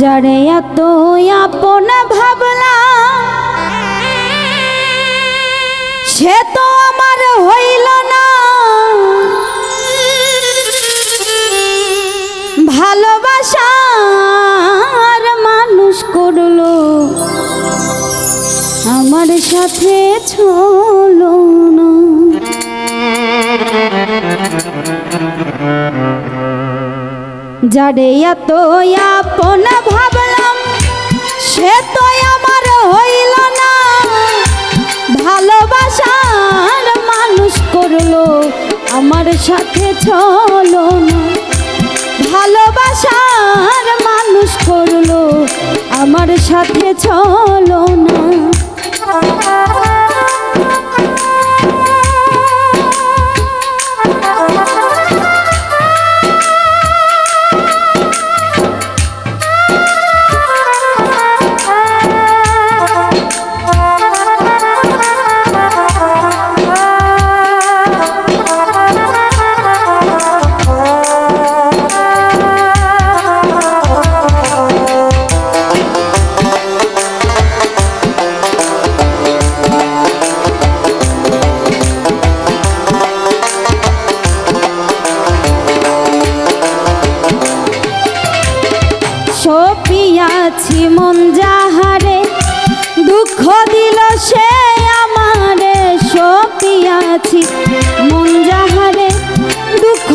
যারে এত আপন ভাবলাম সে তো আমার হইল না। ভালোবাসার মানুষ করল। আমার সাথে চলো না। যারে এত আপন ভাবলাম, সে তো আমার হইল না। ভালোবাসার মানুষ করল, আমার সাথে চলো না। ভালোবাসার মানুষ করল, আমার সাথে চলো না। সপিয়াছি মন যাহারে দুঃখ দিল সে আমারে। সপিয়াছি মন যাহারে দুঃখ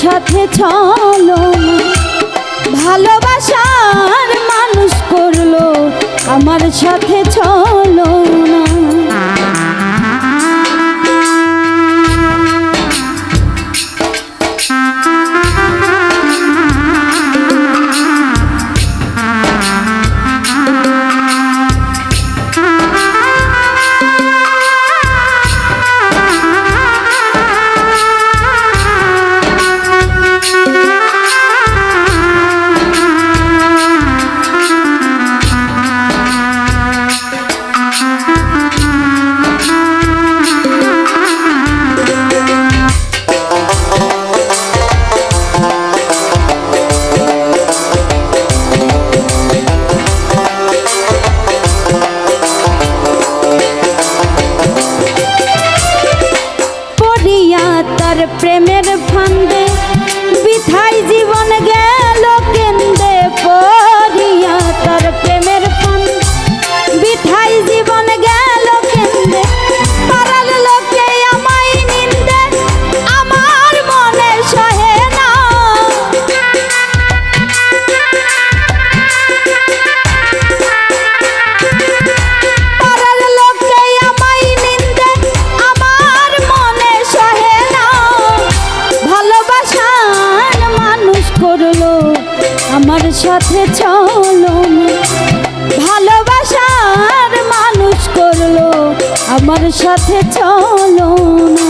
সাথে চলো ভালোবাসার মানুষ করল আমার সাথে চলো না। সাথে চলো ভালোবাসার মানুষ করল আমার সাথে চলো না।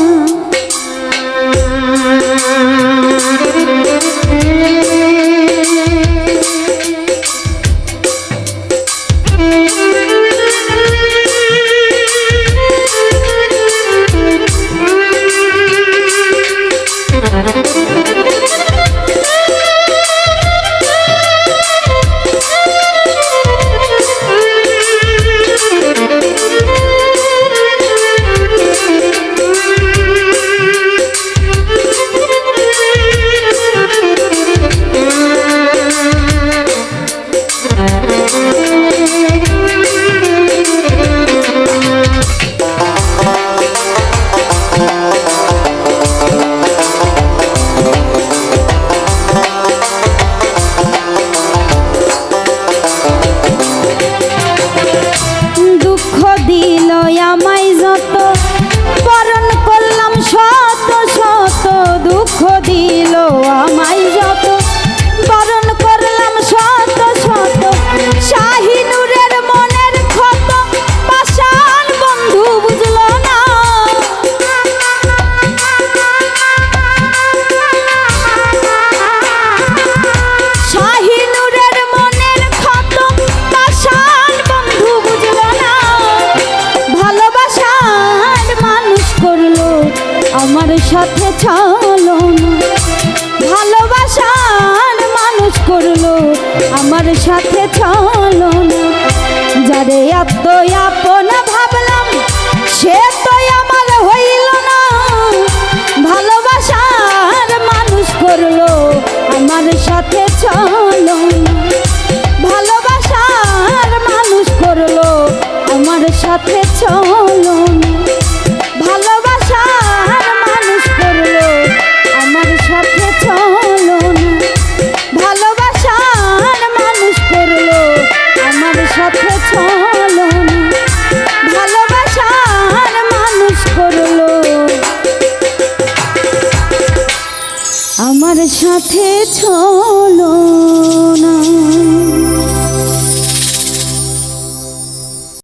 সাথে চলো না। যারে এত আপন সাথে চলো।